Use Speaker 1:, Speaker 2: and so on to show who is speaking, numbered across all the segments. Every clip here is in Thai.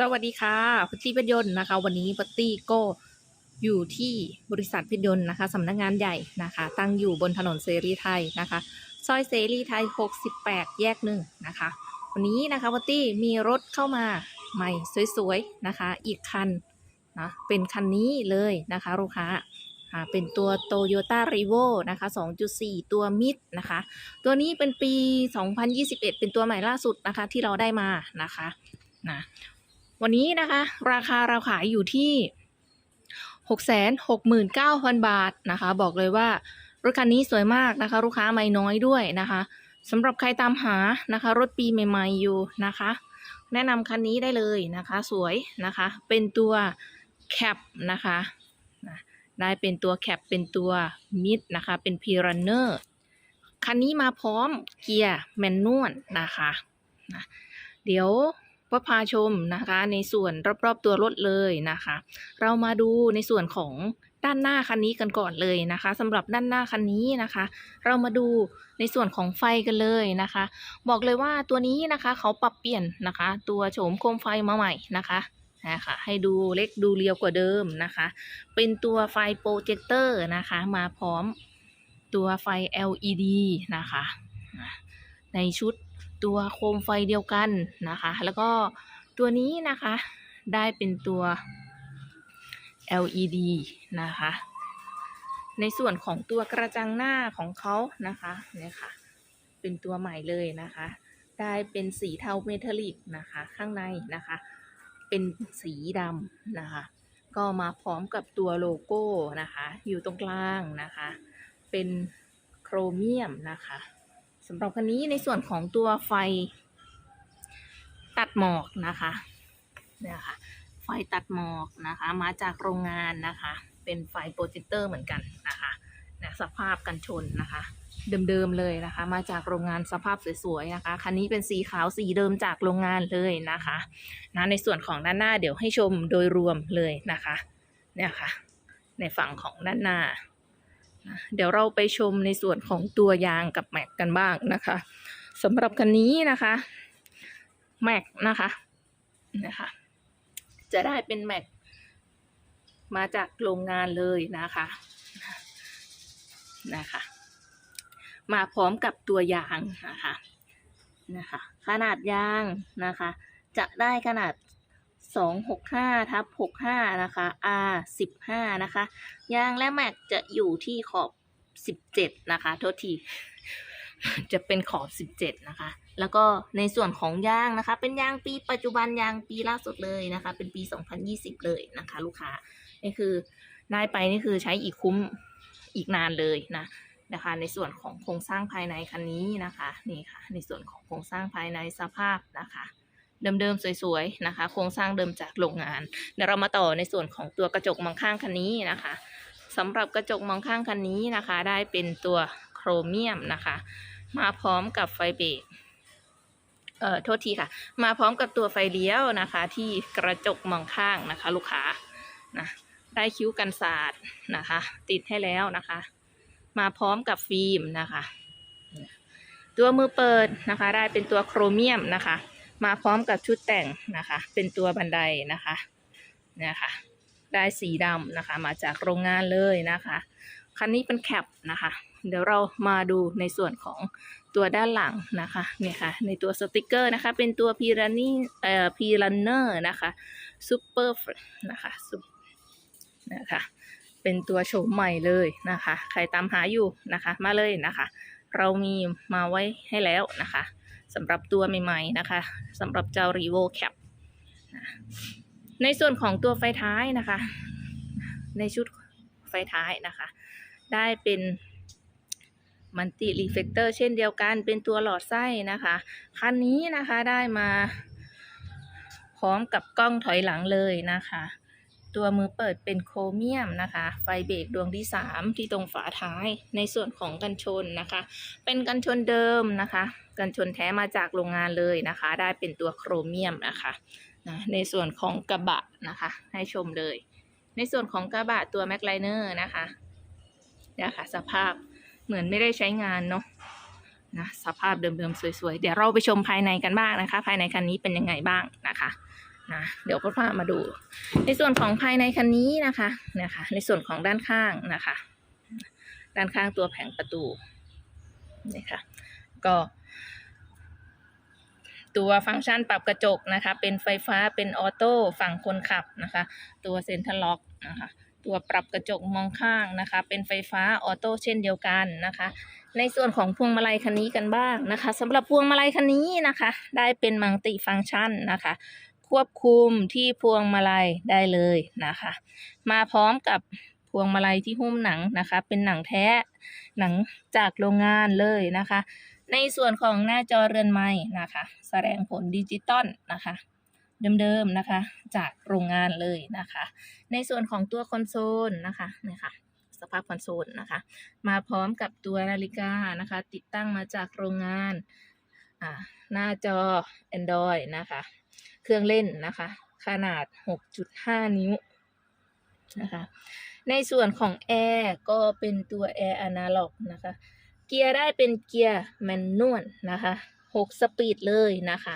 Speaker 1: สวัสดีค่ะพัตตี้เพชรยนต์นะคะ วันนี้พัตตี้ก็อยู่ที่บริษัทเพชรยนต์นะคะสำนักงานใหญ่นะคะ ตั้งอยู่บนถนนเสรีไทยนะคะซอยเสรีไทย 68 แยกหนึ่งนะคะ วันนี้นะคะพัตตี้มีรถเข้ามาใหม่สวยๆนะคะ อีกคันนะเป็นคันนี้เลยนะคะ ลูกค้าอ่าเป็นตัว Toyota r e v o นะคะ 2.4 ตัวมิดนะคะ ตัวนี้เป็นปี 2021 เป็นตัวใหม่ล่าสุดนะคะที่เราได้มานะคะนะ วันนี้นะคะ ราคาเราขายอยู่ที่ 669,000 บาทนะคะ บอกเลยว่ารถคันนี้สวยมากนะคะ ลูกค้าไม่น้อยด้วยนะคะสำหรับใครตามหานะคะ รถปีใหม่ๆอยู่นะคะ แนะนำคันนี้ได้เลยนะคะ สวยนะคะ เป็นตัวแคปนะคะได้เป็นตัวแคปเป็นตัวมิดนะคะ เป็นพีรันเนอร์คันนี้มาพร้อมเกียร์แมนนวลนะคะนะเดี๋ยว ว่าพาชมนะคะ ในส่วนรอบๆตัวรถเลยนะคะ เรามาดูในส่วนของด้านหน้าคันนี้กันก่อนเลยนะคะสำหรับด้านหน้าคันนี้นะคะ เรามาดูในส่วนของไฟกันเลยนะคะ บอกเลยว่าตัวนี้นะคะ เขาปรับเปลี่ยนนะคะ ตัวโฉมโคมไฟมาใหม่นะคะนะคะให้ดูเล็กดูเรียวกว่าเดิมนะคะ เป็นตัวไฟโปรเจคเตอร์นะคะ มาพร้อมตัวไฟ LED นะคะ ในชุด ตัวโคมไฟเดียวกันนะคะ แล้วก็ตัวนี้นะคะได้เป็นตัว LED นะคะ ในส่วนของตัวกระจังหน้าของเขานะคะเนี่ยค่ะ เป็นตัวใหม่เลยนะคะ ได้เป็นสีเทาเมทัลลิกนะคะ ข้างในนะคะ เป็นสีดำนะคะ ก็มาพร้อมกับตัวโลโก้นะคะ อยู่ตรงกลางนะคะ เป็นโครเมียมนะคะ สำหรับคันนี้ในส่วนของตัวไฟตัดหมอกนะคะเนี่ยค่ะไฟตัดหมอกนะคะ มาจากโรงงานนะคะ เป็นไฟโปรเจคเตอร์เหมือนกันนะคะเนี่ยสภาพกันชนนะคะ เดิมๆเลยนะคะ มาจากโรงงานสภาพสวยๆนะคะคันนี้เป็นสีขาวสีเดิมจากโรงงานเลยนะคะนะในส่วนของด้านหน้าเดี๋ยวให้ชมโดยรวมเลยนะคะ เนี่ยค่ะ ในฝั่งของด้านหน้า เดี๋ยวเราไปชมในส่วนของตัวยางกับแม็กกันบ้างนะคะสำหรับคันนี้นะคะแม็กนะคะนะคะจะได้เป็นแม็กมาจากโรงงานเลยนะคะนะคะ มาพร้อมกับตัวยางนะคะนะคะ ขนาดยางนะคะ จะได้ขนาด 265ทับ65 นะคะ R 15 นะคะ ยางและแม็กจะอยู่ที่ขอบ 17 นะคะ โทษที จะเป็นขอบ 17 นะคะ แล้วก็ในส่วนของยางนะคะ เป็นยางปีปัจจุบันยางปีล่าสุดเลยนะคะ เป็นปี 2020 เลยนะคะ ลูกค้า นี่คือได้ไปนี่คือใช้อีกคุ้มอีกนานเลยนะนะคะ ในส่วนของโครงสร้างภายในคันนี้นะคะ นี่ค่ะ ในส่วนของโครงสร้างภายในสภาพนะคะ เดิมๆสวยๆนะคะ โครงสร้างเดิมจากโรงงานเดี๋ยวเรามาต่อในส่วนของตัวกระจกมองข้างคันนี้นะคะสำหรับกระจกมองข้างคันนี้นะคะ ได้เป็นตัวโครเมียมนะคะ มาพร้อมกับไฟเบรกเอ่อโทษทีค่ะ มาพร้อมกับตัวไฟเลี้ยวนะคะ ที่กระจกมองข้างนะคะ ลูกค้านะได้คิ้วกันสาดนะคะ ติดให้แล้วนะคะ มาพร้อมกับฟิล์มนะคะ ตัวมือเปิดนะคะ ได้เป็นตัวโครเมียมนะคะ มาพร้อมกับชุดแต่งนะคะ เป็นตัวบันไดนะคะเนี่ยค่ะได้สีดำนะคะ มาจากโรงงานเลยนะคะ คันนี้เป็นแคปนะคะ เดี๋ยวเรามาดูในส่วนของตัวด้านหลังนะคะเนี่ยค่ะ ในตัวสติกเกอร์นะคะ เป็นตัวพีรันนี่เอ่อพีรันเนอร์นะคะซูเปอร์นะคะซุปนะคะเป็นตัวโฉมใหม่เลยนะคะ ใครตามหาอยู่นะคะ มาเลยนะคะ เรามีมาไว้ให้แล้วนะคะ สำหรับตัวใหม่ๆนะคะสำหรับเจ้า r e v o Cap ในส่วนของตัวไฟท้ายนะคะ ในชุดไฟท้ายนะคะ ได้เป็นมันติรีเฟกเตอร์เช่นเดียวกันเป็นตัวหลอดไส้นะคะคันนี้นะคะได้มา พร้อมกับกล้องถอยหลังเลยนะคะ ตัวมือเปิดเป็นโครเมียมนะคะ ไฟเบรกดวงที่ 3 ที่ตรงฝาท้ายในส่วนของกันชนนะคะ เป็นกันชนเดิมนะคะ กันชนแท้มาจากโรงงานเลยนะคะ ได้เป็นตัวโครเมียมนะคะนะในส่วนของกระบะนะคะ ให้ชมเลย ในส่วนของกระบะตัวแม็กไลเนอร์นะคะเนี่ยค่ะสภาพเหมือนไม่ได้ใช้งานเนาะนะสภาพเดิมๆสวยๆ เดี๋ยวเราไปชมภายในกันบ้างนะคะ ภายในคันนี้เป็นยังไงบ้างนะคะ นะเดี๋ยวก็พามาดู ในส่วนของภายในคันนี้นะคะนะคะ ในส่วนของด้านข้างนะคะ ด้านข้างตัวแผงประตูนี่ค่ะก็ตัวฟังก์ชันปรับกระจกนะคะ เป็นไฟฟ้าเป็นออโต้ฝั่งคนขับนะคะ ตัวเซ็นทรัลล็อกนะคะ ตัวปรับกระจกมองข้างนะคะ เป็นไฟฟ้าออโต้เช่นเดียวกันนะคะ ในส่วนของพวงมาลัยคันนี้กันบ้างนะคะสำหรับพวงมาลัยคันนี้นะคะ ได้เป็นมัลติฟังก์ชันนะคะ ควบคุมที่พวงมาลัยได้เลยนะคะ มาพร้อมกับพวงมาลัยที่หุ้มหนังนะคะ เป็นหนังแท้หนังจากโรงงานเลยนะคะ ในส่วนของหน้าจอเรือนไม้นะคะ แสดงผลดิจิตอลนะคะเดิมๆนะคะจากโรงงานเลยนะคะ ในส่วนของตัวคอนโซลนะคะนี่ค่ะสภาพคอนโซลนะคะ มาพร้อมกับตัวนาฬิกานะคะ ติดตั้งมาจากโรงงาน อ่าหน้าจอ Android นะคะ เครื่องเล่นนะคะ ขนาด 6.5 นิ้วนะคะ ในส่วนของแอร์ก็เป็นตัวแอร์อนาล็อกนะคะ เกียร์ได้เป็นเกียร์แมนนวลนะคะ6สปีดเลยนะคะ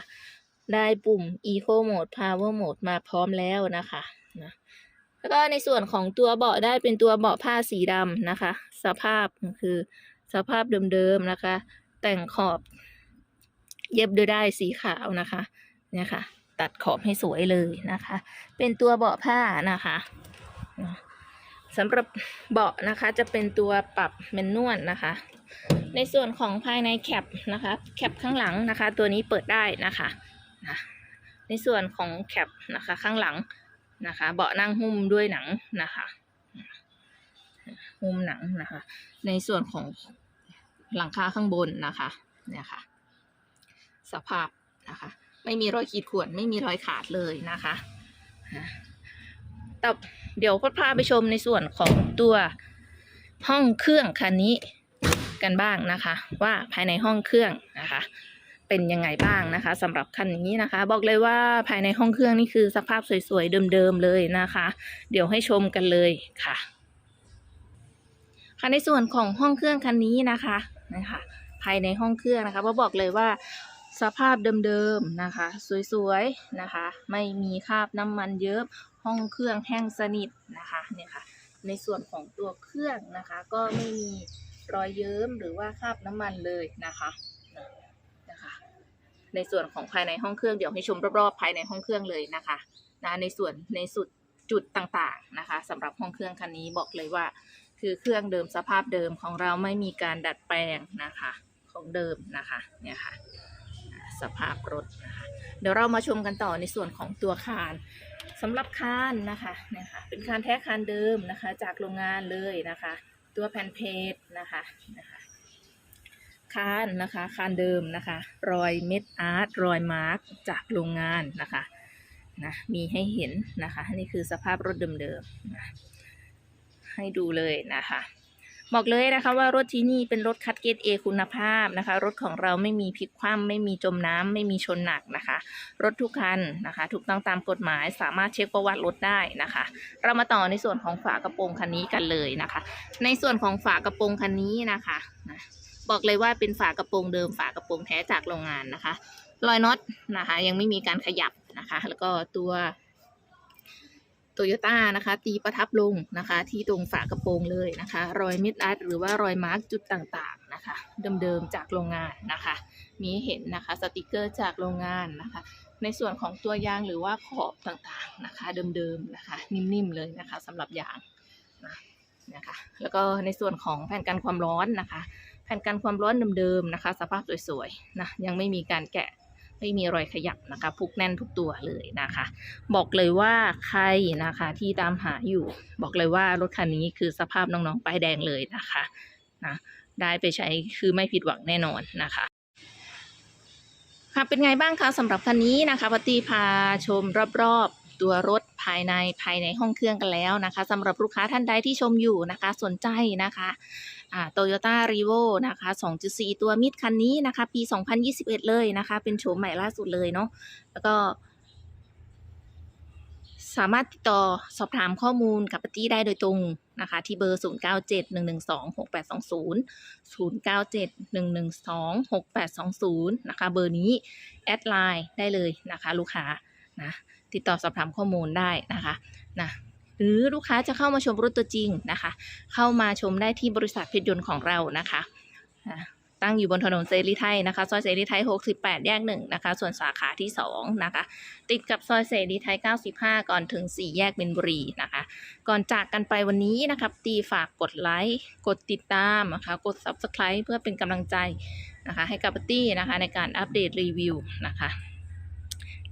Speaker 1: ได้ปุ่ม Eco Mode Power Mode มาพร้อมแล้วนะคะนะแล้วก็ในส่วนของตัวเบาะได้เป็นตัวเบาะผ้าสีดำนะคะ สภาพคือสภาพเดิมๆนะคะ แต่งขอบ เย็บด้วยได้สีขาวนะคะเนี่ยค่ะ ตัดขอบให้สวยเลยนะคะ เป็นตัวเบาะผ้านะคะนะสำหรับเบาะนะคะจะเป็นตัวปรับแมนนวลนะคะ ในส่วนของภายในแคปนะคะแคปข้างหลังนะคะ ตัวนี้เปิดได้นะคะนะในส่วนของแคปนะคะข้างหลังนะคะ เบาะนั่งหุ้มด้วยหนังนะคะหุ้มหนังนะคะ ในส่วนของหลังคาข้างบนนะคะเนี่ยค่ะ สภาพนะคะ ไม่มีรอยขีดข่วนไม่มีรอยขาดเลยนะคะแต่เดี๋ยวก็พาไปชมในส่วนของตัวห้องเครื่องคันนี้กันบ้างนะคะ ว่าภายในห้องเครื่องนะคะ เป็นยังไงบ้างนะคะสำหรับคันนี้นะคะ บอกเลยว่าภายในห้องเครื่องนี่คือสภาพสวยๆเดิมๆเลยนะคะ เดี๋ยวให้ชมกันเลยค่ะค่ะในส่วนของห้องเครื่องคันนี้นะคะนะคะภายในห้องเครื่องนะคะก็บอกเลยว่า สภาพเดิมๆนะคะ สวยๆนะคะ ไม่มีคราบน้ำมันเยอะห้องเครื่องแห้งสนิทนะคะเนี่ยค่ะ ในส่วนของตัวเครื่องนะคะ ก็ไม่มีรอยเยิ้มหรือว่าคราบน้ำมันเลยนะคะนะคะ ในส่วนของภายในห้องเครื่องเดี๋ยวให้ชมรอบๆภายในห้องเครื่องเลยนะคะนะในส่วนในสุดจุดต่างๆนะคะสำหรับห้องเครื่องคันนี้บอกเลยว่า คือเครื่องเดิมสภาพเดิมของเราไม่มีการดัดแปลงนะคะของเดิมนะคะเนี่ยค่ะ สภาพรถนะคะเดี๋ยวเรามาชมกันต่อในส่วนของตัวคานสำหรับคานนะคะเนี่ยค่ะเป็นคานแท้คานเดิมนะคะ จากโรงงานเลยนะคะ ตัวแผ่นเพจนะคะนะคะคานนะคะคานเดิมนะคะ รอยเม็ดอาร์ตรอยมาร์กจากโรงงานนะคะนะมีให้เห็นนะคะ นี่คือสภาพรถเดิมๆนะให้ดูเลยนะคะ บอกเลยนะคะว่ารถที่นี่เป็นรถคัดเกรดเอคุณภาพนะคะ รถของเราไม่มีพลิกคว่ำไม่มีจมน้ำไม่มีชนหนักนะคะ รถทุกคันนะคะ ถูกต้องตามกฎหมายสามารถเช็คประวัติรถได้นะคะ เรามาต่อในส่วนของฝากระโปรงคันนี้กันเลยนะคะ ในส่วนของฝากระโปรงคันนี้นะคะนะบอกเลยว่าเป็นฝากระโปรงเดิมฝากระโปรงแท้จากโรงงานนะคะรอยน็อตนะคะ ยังไม่มีการขยับนะคะ แล้วก็ตัว โตโยต้านะคะ ตีประทับลงนะคะ ที่ตรงฝากระโปรงเลยนะคะ รอยมิดอัดหรือว่ารอยมาร์กจุดต่างๆนะคะ เดิมๆจากโรงงานนะคะ มีเห็นนะคะสติกเกอร์จากโรงงานนะคะ ในส่วนของตัวยางหรือว่าขอบต่างๆนะคะ เดิมๆนะคะ นิ่มๆเลยนะคะสำหรับยางนะนะคะ แล้วก็ในส่วนของแผ่นกันความร้อนนะคะ แผ่นกันความร้อนเดิมๆนะคะ สภาพสวยๆนะยังไม่มีการแกะ ไม่มีรอยขยับนะคะพุกแน่นทุกตัวเลยนะคะ บอกเลยว่าใครนะคะที่ตามหาอยู่ บอกเลยว่ารถคันนี้คือสภาพน้องๆป้ายแดงเลยนะคะนะได้ไปใช้คือไม่ผิดหวังแน่นอนนะคะค่ะเป็นไงบ้างคะสำหรับคันนี้นะคะปฏิพาชมรอบๆตัวรถายในภายในห้องเครื่องกันแล้วนะคะสำหรับลูกค้าท่านใดที่ชมอยู่นะคะสนใจนะคะโตโยต้ารีโวนะคะ 2.4 ตัวมิดคันนี้นะคะ ปี 2021 เลยนะคะ เป็นโฉมใหม่ล่าสุดเลยเนาะแล้วก็สามารถติดต่อสอบถามข้อมูลกับปตี้ได้โดยตรงนะคะ ที่เบอร์ 0971126820 0971126820 นะคะ เบอร์นี้ แอดไลน์ได้เลยนะคะ ลูกค้านะ ติดต่อสอบถามข้อมูลได้นะคะนะหรือลูกค้าจะเข้ามาชมรถตัวจริงนะคะ เข้ามาชมได้ที่บริษัทเพชรยนต์ของเรานะคะตั้งอยู่บนถนนเสรีไทยนะคะ ซอยเสรีไทย 68 แยกหนึ่งนะคะ ส่วนสาขาที่ 2 นะคะ ติดกับซอยเสรีไทย 95 ก่อนถึง 4 แยกเมนบุรีนะคะ ก่อนจากกันไปวันนี้นะครับ ตีฝากกดไลค์ กดติดตามนะคะ กด Subscribe เพื่อเป็นกำลังใจนะคะ ให้กับตี้นะคะในการอัปเดตรีวิวนะคะ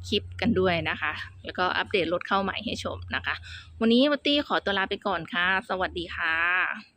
Speaker 1: คลิปกันด้วยนะคะ แล้วก็อัปเดตรถเข้าใหม่ให้ชมนะคะ วันนี้วัตตี้ขอตัวลาไปก่อนค่ะ สวัสดีค่ะ